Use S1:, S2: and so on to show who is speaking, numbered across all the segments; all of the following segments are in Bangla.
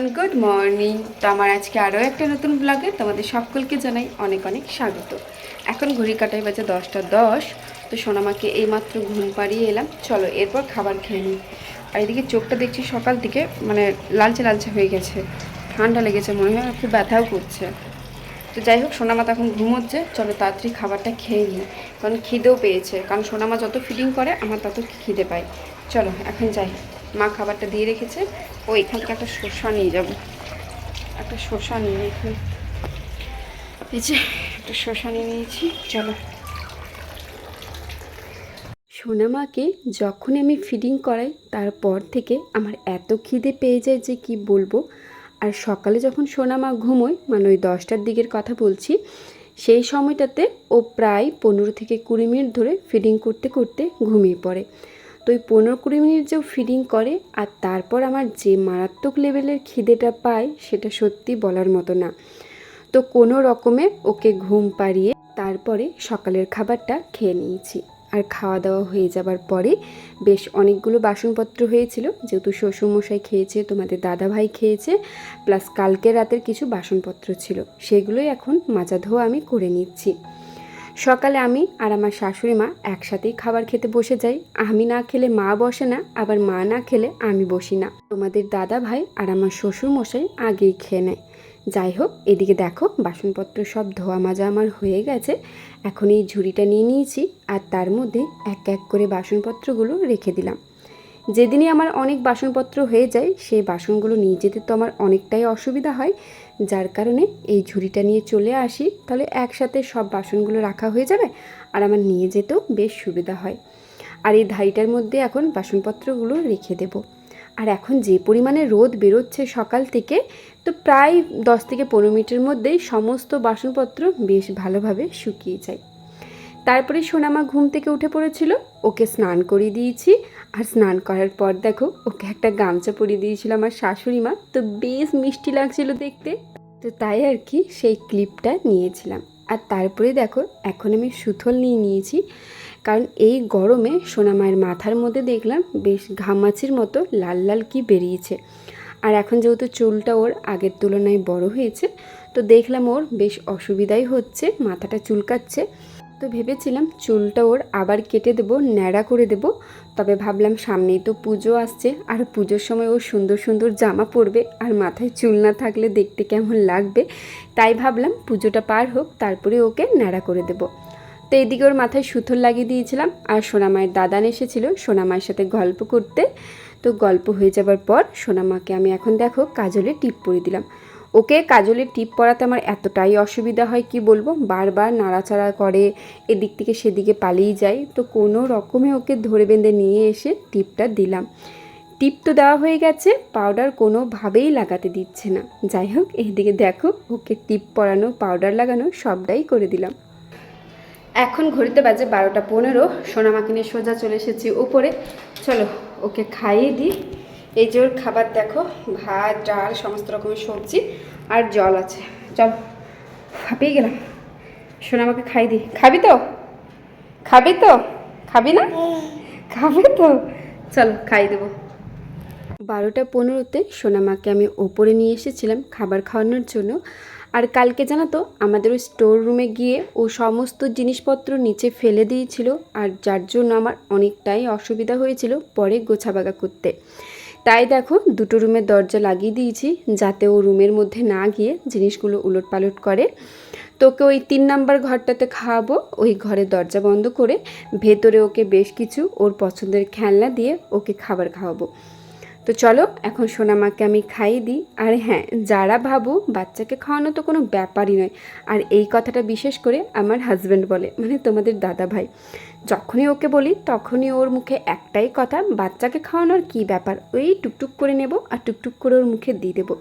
S1: গুড মর্নিং তো আমার আজকে আরও একটা নতুন ব্লগে তোমাদের সকলকে জানাই অনেক অনেক স্বাগত। এখন ঘড়ি কাটাই বাজে দশটা দশ, তো সোনামাকে এইমাত্র ঘুম পাড়িয়ে এলাম। চলো, এরপর খাবার খেয়ে নিই। আর এদিকে চোখটা দেখছি সকাল থেকে মানে লালচে লালচে হয়ে গেছে। ঠান্ডা লেগেছে, মনে হয় খুব ব্যথাও করছে। তো যাই হোক, সোনামা তখন ঘুমোচ্ছে। চলো তাড়াতাড়ি খাবারটা খেয়ে নিই। কারণ খিদেও পেয়েছে। কারণ সোনামা যত ফিডিং করে, আমার তত খিদে পায়। চলো, এখন যাই। মা খাবারটা দিয়ে রেখেছে। ও এখান থেকে একটা শসা নিয়ে যাব। একটা শসা নিয়ে এখানে। এই একটা শসা নিয়ে নিয়েছি। চলো। সোনামাকে যখন আমি ফিডিং করাই, তারপর থেকে আমার এত খিদে পেয়ে যায় যে কি বলব। আর সকালে যখন সোনামা ঘুমোয় মানে ওই দশটার দিকের কথা বলছি, সেই সময়টাতে ও প্রায় পনেরো থেকে কুড়ি মিনিট ধরে ফিডিং করতে করতে ঘুমিয়ে পড়ে। তো ওই পনেরো কুড়ি মিনিট যে ফিডিং করে আর তারপর আমার যে মারাত্মক লেভেলের খিদেটা পায় সেটা সত্যি বলার মতো না। তো কোনো রকমে ওকে ঘুম পাড়িয়ে তারপরে সকালের খাবারটা খেয়ে নিয়েছি। আর খাওয়া দাওয়া হয়ে যাবার পরে বেশ অনেকগুলো বাসনপত্র হয়েছিল, যেহেতু শ্বশুরমশাই খেয়েছে, তোমাদের দাদা ভাই খেয়েছে প্লাস কালকে রাতের কিছু বাসনপত্র ছিল। সেগুলোই এখন মাজা ধোয়া আমি করে নিচ্ছি। সকালে আমি আর আমার শাশুড়ি মা একসাথেই খাবার খেতে বসে যাই। আমি না খেলে মা বসে না, আবার মা না খেলে আমি বসি না। তোমাদের দাদা ভাই আর আমার শ্বশুর মশাই আগেই খেয়ে নেয়। যাই হোক, এদিকে দেখো বাসনপত্র সব ধোয়া মাজা আমার হয়ে গেছে। এখন এই ঝুড়িটা নিয়ে নিয়েছি আর তার মধ্যে এক এক করে বাসনপত্রগুলো রেখে দিলাম। যেদিনই আমার অনেক বাসনপত্র হয়ে যায়, সেই বাসনগুলো নিয়ে যেতে তো আমার অনেকটাই অসুবিধা হয়। যার কারণে এই ঝুড়িটা নিয়ে চলে আসি, তাহলে একসাথে সব বাসনগুলো রাখা হয়ে যাবে আর আমার নিয়ে যেতেও বেশ সুবিধা হয়। আর এই ধাড়িটার মধ্যে এখন বাসনপত্রগুলো রেখে দেবো। আর এখন যে পরিমাণে রোদ বেরোচ্ছে সকাল থেকে, তো প্রায় দশ থেকে পনেরো মিনিটের মধ্যেই সমস্ত বাসনপত্র বেশ ভালোভাবে শুকিয়ে যায়। তারপরে সোনামা ঘুম থেকে উঠে পড়েছিল। ওকে স্নান করিয়ে দিয়েছি। আর স্নান করার পর দেখো, ওকে একটা গামছা পরিয়ে দিয়েছিল আমার শাশুড়ি মা। তো বেশ মিষ্টি লাগছিল দেখতে। তো তাই আর কি সেই ক্লিপটা নিয়েছিলাম। আর তারপরে দেখো, এখন আমি সুথল নিয়ে নিয়েছি। কারণ এই গরমে সোনামায়ের মাথার মধ্যে দেখলাম বেশ ঘামাচির মতো লাল লাল কি বেরিয়েছে। আর এখন যেহেতু চুলটা ওর আগের তুলনায় বড় হয়েছে, তো দেখলাম ওর বেশ অসুবিধাই হচ্ছে, মাথাটা চুলকাচ্ছে। তো ভেবেছিলাম চুলটা ওর আবার কেটে দেবো, ন্যাড়া করে দেবো। তবে ভাবলাম সামনেই তো পুজো আসছে, আর পুজোর সময় ও সুন্দর সুন্দর জামা পরবে, আর মাথায় চুল না থাকলে দেখতে কেমন লাগবে। তাই ভাবলাম পুজোটা পার হোক, তারপরে ওকে ন্যাড়া করে দেবো। তো এদিকে ওর মাথায় সুথর লাগিয়ে দিয়েছিলাম, আর সোনামায়ের দাদান এসেছিল সোনামায়ের সাথে গল্প করতে। তো গল্প হয়ে যাবার পর সোনামাকে আমি এখন দেখো কাজলের টিপ পরিয়ে দিলাম। ওকে কাজলের টিপ পরাতে আমার এতটাই অসুবিধা হয়, কি বলব? বারবার নাড়াচাড়া করে, এদিক থেকে সেদিকে পালিয়ে যায়। তো কোনো রকমে ওকে ধরে বেঁধে নিয়ে এসে টিপটা দিলাম। টিপ তো দেওয়া হয়ে গেছে পাউডার কোনোভাবেই লাগাতে দিচ্ছে না। যাই হোক এইদিকে দেখো, ওকে টিপ পরানো পাউডার লাগানো সবটাই করে দিলাম। এখন ঘড়িতে বাজে বারোটা পনেরো সোনামাকে নিয়ে সোজা চলে এসেছি উপরে। চলো, ওকে খাইয়ে দিই। এই যে খাবার দেখো, ভাত, ডাল, সমস্ত রকমের সবজি আর জল আছে। চল, হাঁপিয়ে গেলাম। সোনামাকে খাই দিই খাবি তো? খাবি তো? খাবি না? খাবি তো? চলো, খাই দেবো। বারোটা পনেরোতে সোনামাকে আমি ওপরে নিয়ে এসেছিলাম খাবার খাওয়ানোর জন্য। আর কালকে জানো তো, আমাদের ওই স্টোর রুমে গিয়ে ও সমস্ত জিনিসপত্র নিচে ফেলে দিয়েছিল। আর যার জন্য আমার অনেকটাই অসুবিধা হয়েছিল পরে গোছাবাগা করতে। তাই দেখো, দুটো রুমের দরজা লাগিয়ে দিয়েছি যাতে ও রুমের মধ্যে না গিয়ে জিনিসগুলো উলট পালট করে। তোকে ওই তিন নাম্বার ঘরটাতে খাওয়াবো, ওই ঘরের দরজা বন্ধ করে ভেতরে ওকে বেশ কিছু ওর পছন্দের খেলনা দিয়ে ওকে খাবার খাওয়াবো। তো চলো, এখন সোনামাকে আমি খাইয়ে দিই। আর হ্যাঁ যারা ভাবো বাচ্চাকে খাওয়ানো তো কোনো ব্যাপারই নয়। আর এই কথাটা বিশেষ করে আমার হাজব্যান্ড বলে মানে তোমাদের দাদা ভাই। যখনই ওকে বলি, তখনই ওর মুখে একটাই কথা, বাচ্চাকে খাওয়ানোর কী ব্যাপার? ওই টুকটুক করে নেব আর টুকটুক করে ওর মুখে দিয়ে দেবো।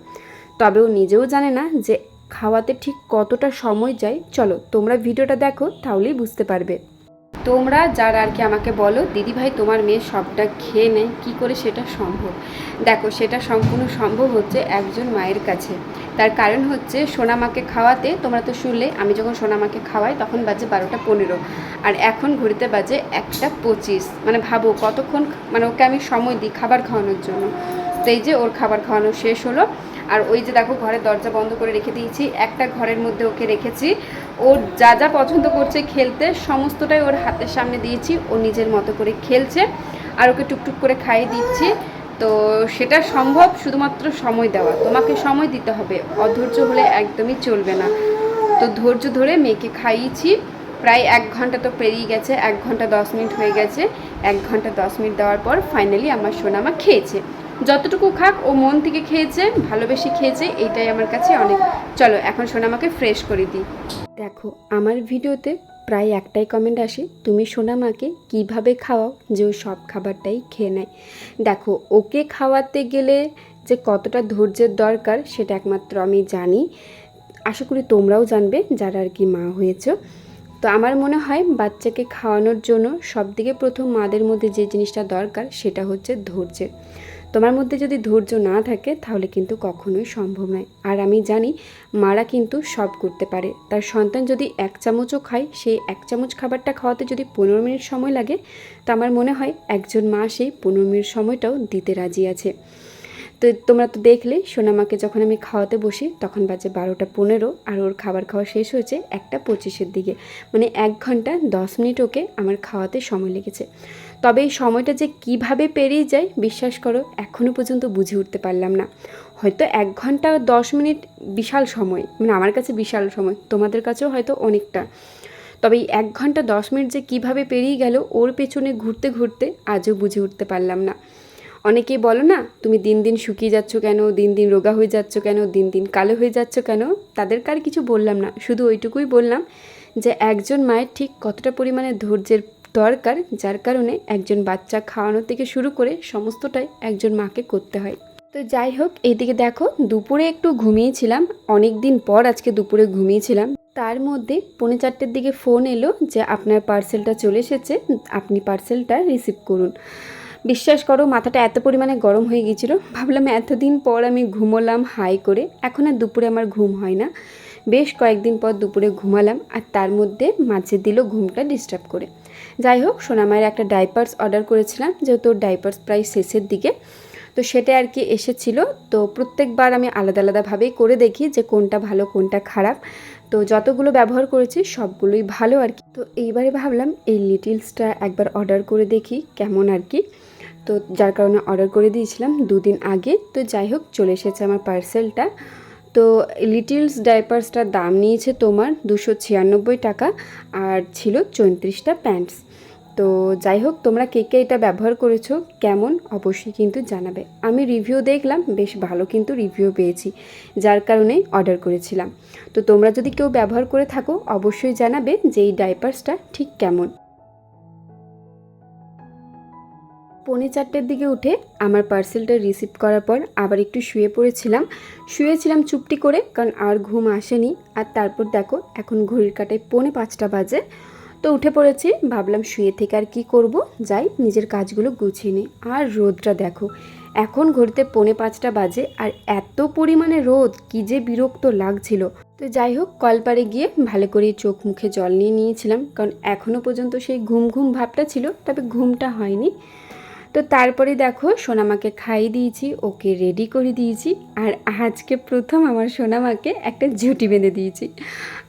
S1: তবে ও নিজেও জানে না যে খাওয়াতে ঠিক কতটা সময় যায়। চলো, তোমরা ভিডিওটা দেখো, তাহলেই বুঝতে পারবে। তোমরা যারা আর কি আমাকে বলো দিদি ভাই তোমার মেয়ে সবটা খেয়ে নেয়, কী করে সেটা সম্ভব? দেখো, সেটা সম্পূর্ণ সম্ভব হচ্ছে একজন মায়ের কাছে। তার কারণ হচ্ছে সোনামাকে খাওয়াতে, তোমরা তো শুনলে, আমি যখন সোনামাকে খাওয়াই তখন বাজে বারোটা পনেরো। আর এখন ঘড়িতে বাজে একটা পঁচিশ। মানে ভাবো, কতক্ষণ মানে ওকে আমি সময় দিই খাবার খাওয়ানোর জন্য। তো এই যে ওর খাবার খাওয়ানো শেষ হলো। আর ওই যে দেখো, ঘরের দরজা বন্ধ করে রেখে দিয়েছি। একটা ঘরের মধ্যে ওকে রেখেছি। ওর যা যা পছন্দ করছে খেলতে, সমস্তটাই ওর হাতের সামনে দিয়েছি। ও নিজের মতো করে খেলছে আর ওকে টুকটুক করে খাইয়ে দিচ্ছি। তো সেটা সম্ভব শুধুমাত্র সময় দেওয়া। তোমাকে সময় দিতে হবে। অধৈর্য হলে একদমই চলবে না। তো ধৈর্য ধরে মেয়েকে খাইয়েছি। প্রায় এক ঘণ্টা তো পেরিয়ে গেছে। এক ঘণ্টা দশ মিনিট হয়ে গেছে। এক ঘণ্টা দশ মিনিট দেওয়ার পর ফাইনালি আমার সোনামা খেয়েছে। যতটুকু খাক, ও মন থেকে খেয়েছে, ভালোবেসে খেয়েছে, এইটাই আমার কাছে অনেক। চলো, এখন সোনা আমাকে ফ্রেশ করে দিই। দেখো, আমার ভিডিওতে প্রায় একটাই কমেন্ট আসে, তুমি সোনা সোনামাকে কীভাবে খাওয়াও যে ও সব খাবারটাই খেয়ে নেয়? দেখো, ওকে খাওয়াতে গেলে যে কতটা ধৈর্যের দরকার, সেটা একমাত্র আমি জানি। আশা করি তোমরাও জানবে, যারা আর কি মা হয়েছো। তো আমার মনে হয় বাচ্চাকে খাওয়ানোর জন্য সবথেকে প্রথম মাদের মধ্যে যে জিনিসটা দরকার, সেটা হচ্ছে ধৈর্যের তোমার মধ্যে যদি ধৈর্য না থাকে, তাহলে কিন্তু কখনোই সম্ভব নয়। আর আমি জানি, মারা কিন্তু সব করতে পারে। তার সন্তান যদি এক চামচও খায়, সেই এক চামচ খাবারটা খাওয়াতে যদি পনেরো মিনিট সময় লাগে, তো আমার মনে হয় একজন মা সেই পনেরো মিনিট সময়টাও দিতে রাজি আছে। তো তোমরা তো দেখলে সোনামাকে যখন আমি খাওয়াতে বসি, তখন বাজে বারোটা পনেরো, আর ওর খাবার খাওয়া শেষ হয়েছে একটা পঁচিশের দিকে। মানে এক ঘণ্টা দশ মিনিট ওকে আমার খাওয়াতে সময় লেগেছে। তবে এই সময়টা যে কীভাবে পেরিয়ে যায়, বিশ্বাস করো এখনও পর্যন্ত বুঝে উঠতে পারলাম না। হয়তো এক ঘণ্টা দশ মিনিট বিশাল সময় মানে আমার কাছে বিশাল সময়, তোমাদের কাছেও হয়তো অনেকটা। তবে এই এক ঘণ্টা দশ মিনিট যে কীভাবে পেরিয়ে গেল, ওর পেছনে ঘুরতে ঘুরতে আজও বুঝে উঠতে পারলাম না। অনেকেই বলো না, তুমি দিন দিন শুকিয়ে যাচ্ছ কেন? দিন দিন রোগা হয়ে যাচ্ছ কেন? দিন দিন কালো হয়ে যাচ্ছ কেন? তাদেরকে আর কিছু বললাম না। শুধু ওইটুকুই বললাম যে, একজন মায়ের ঠিক কতটা পরিমাণে ধৈর্যের দরকার, যার কারণে একজন বাচ্চা খাওয়ানো থেকে শুরু করে সমস্তটাই একজন মাকে করতে হয়। তো যাই হোক এইদিকে দেখো, দুপুরে একটু ঘুমিয়েছিলাম। অনেক দিন পর আজকে দুপুরে ঘুমিয়েছিলাম। তার মধ্যে পৌনে চারটের দিকে ফোন এলো যে আপনার পার্সেলটা চলে এসেছে, আপনি পার্সেলটা রিসিভ করুন। বিশ্বাস করো, মাথাটা এত পরিমাণে গরম হয়ে গিয়েছিল। ভাবলাম এতদিন পর আমি ঘুমোলাম হাই করে, এখন আর দুপুরে আমার ঘুম হয় না। বেশ কয়েকদিন পর দুপুরে ঘুমালাম, আর তার মধ্যে মাঝে দিল ঘুমটা ডিস্টার্ব করে। যাই হোক সোনামায়ের একটা ডাইপার্স অর্ডার করেছিলাম, যেহেতু ডাইপার্স প্রায় শেষের দিকে। তো সেটা আর কি এসেছিল। তো প্রত্যেকবার আমি আলাদা আলাদাভাবেই করে দেখি যে কোনটা ভালো, কোনটা খারাপ। তো যতগুলো ব্যবহার করেছি, সবগুলোই ভালো আর কি। তো এইবারে ভাবলাম এই লিটিলসটা একবার অর্ডার করে দেখি কেমন আর কি। তো যার কারণে অর্ডার করে দিয়েছিলাম দুদিন আগে। তো যাই হোক, চলে এসেছে আমার পার্সেলটা তো লিটিলস ডাইপার্সটার দাম নিয়েছে তোমার দুশো ছিয়ানব্বই টাকা আর ছিল চৌত্রিশটা প্যান্টস। তো যাই হোক, তোমরা কে কে এটা ব্যবহার করেছ, কেমন, অবশ্যই কিন্তু জানাবে। আমি রিভিউ দেখলাম, বেশ ভালো কিন্তু রিভিউ পেয়েছি, যার কারণে অর্ডার করেছিলাম। তো তোমরা যদি কেউ ব্যবহার করে থাকো, অবশ্যই জানাবে যে এই ডাইপার্সটা ঠিক কেমন। পৌনে চারটের দিকে উঠে আমার পার্সেলটা রিসিভ করার পর আবার একটু শুয়ে পড়েছিলাম। শুয়েছিলাম চুপটি করে, কারণ আর ঘুম আসেনি। আর তারপর দেখো, এখন ঘড়ির কাটায় পৌনে পাঁচটা বাজে। তো উঠে পড়েছি, ভাবলাম শুয়ে থেকে আর কি করব? যাই, নিজের কাজগুলো গুছিয়ে নিই। আর রোদটা দেখো, এখন ঘড়িতে পৌনে পাঁচটা বাজে, আর এত পরিমাণে রোদ, কি যে বিরক্ত লাগছিল। তো যাই হোক, কলপারে গিয়ে ভালো করে চোখ মুখে জল নিয়ে নিয়েছিলাম, কারণ এখনও পর্যন্ত সেই ঘুম ঘুম ভাবটা ছিল, তবে ঘুমটা হয়নি। তো তারপরে দেখো সোনামাকে খাইয়ে দিয়েছি, ওকে রেডি করে দিয়েছি, আর আজকে প্রথম আমার সোনামাকে একটা ঝুটি বেঁধে দিয়েছি।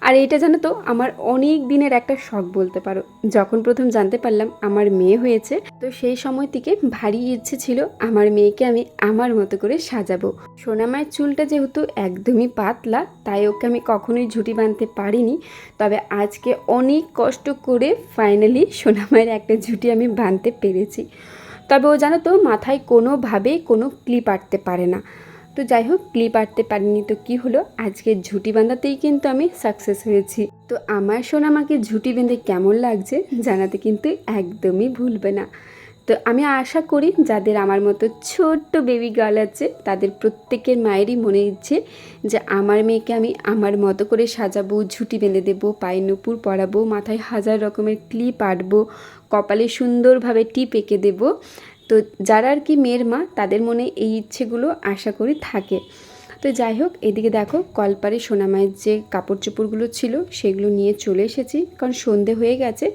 S1: আর এটা জানো তো, আমার অনেক দিনের একটা শখ বলতে পারো। যখন প্রথম জানতে পারলাম আমার মেয়ে হয়েছে, তো সেই সময় থেকে ভারী ইচ্ছে ছিল আমার মেয়েকে আমি আমার মতো করে সাজাবো। সোনামায়ের চুলটা যেহেতু একদমই পাতলা, তাই ওকে আমি কখনোই ঝুটি বাঁধতে পারিনি। তবে আজকে অনেক কষ্ট করে ফাইনালি সোনামায়ের একটা ঝুটি আমি বাঁধতে পেরেছি। তবে ও জানো তো, মাথায় কোনোভাবেই কোনো ক্লিপ আটতে পারে না। তো যাই হোক, ক্লিপ আটতে পারিনি তো কি হলো? আজকে ঝুটি বাঁধাতেই কিন্তু আমি সাকসেস হয়েছি। তো আমার শোনা আমাকে ঝুটি বেঁধে কেমন লাগছে জানাতে কিন্তু একদমই ভুলবে না। তো আমি আশা করি যাদের আমার মতো ছোট্ট বেবি গার্ল আছে, তাদের প্রত্যেকের মায়েরই মনে ইচ্ছে যে আমার মেয়েকে আমি আমার মতো করে সাজাবো, ঝুটি বেঁধে দেবো পায়ে নুপুর পরাবো, মাথায় হাজার রকমের ক্লিপ আটবো, কপালে সুন্দরভাবে টিপ এঁকে দেবো। তো যারা আর কি মেয়ের মা, তাদের মনে এই ইচ্ছেগুলো আশা করি থাকে। তো যাই হোক, এদিকে দেখো কলপারে সোনামায়ের যে কাপড় চোপড়গুলো ছিল, সেগুলো নিয়ে চলে এসেছি। কারণ সন্ধে হয়ে গেছে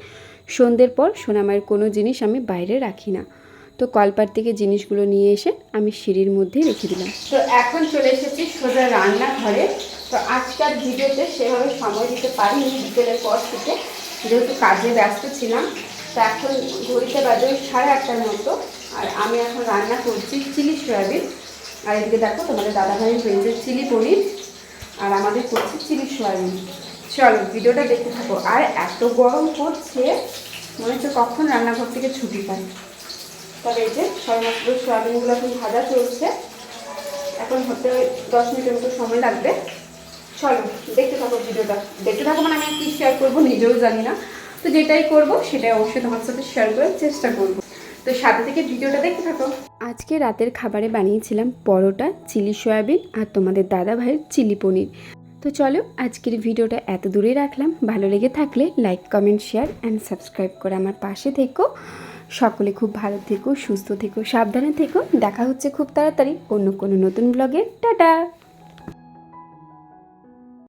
S1: সন্ধ্যের পর সোনামায়ের কোনো জিনিস আমি বাইরে রাখি না। তো কলপার থেকে জিনিসগুলো নিয়ে এসে আমি সিঁড়ির মধ্যেই রেখে দিলাম। তো এখন চলে এসেছি সোজা রান্নাঘরে। তো আজকাল ভিডিওতে সেভাবে সময় দিতে পারিনি, বিকেলের পর থেকে। যেহেতু কাজে ব্যস্ত ছিলাম, তো এখন ঘড়িতে বাজে সাড়ে আটটার মতো। আর আমি এখন রান্না করছি চিলি সয়াবিন। আর এদিকে দেখো তোমাদের দাদাভাই হয়েছে চিলি পনির। আর আমাদের করছি চিলি সয়াবিন। চলো, ভিডিওটা দেখতে থাকো। আর এত গরম পড়ছে, মনে হচ্ছে কখন রান্নাঘর থেকে ছুটি পাই। তবে এই যে সমস্ত সয়াবিনগুলো এখন ভাজা চলছে। এখন হতে দশ মিনিটের মতো সময় লাগবে। চলো, দেখতে থাকো ভিডিওটা। দেখতে থাকো মানে আমি কী শেয়ার করব নিজেও জানি না। তো যেটাই করব, সেটাই অবশ্যই তোমার সাথে শেয়ার করার চেষ্টা করব। তো সাথে থেকে ভিডিওটা দেখতে থাকো। আজকে রাতের খাবারে বানিয়েছিলাম পরোটা, চিলি সয়াবিন আর তোমাদের দাদা ভাইয়ের চিলি পনির। তো চলো, আজকের ভিডিওটা এত দূরে রাখলাম। ভালো লেগে থাকলে like comment share and subscribe করে আমার পাশে থেকো। সকলে খুব ভালো থেকো, সুস্থ থেকো, সাবধানে থেকো। দেখা হচ্ছে খুব তাড়াতাড়ি অন্য কোনো নতুন ব্লগে টাটা!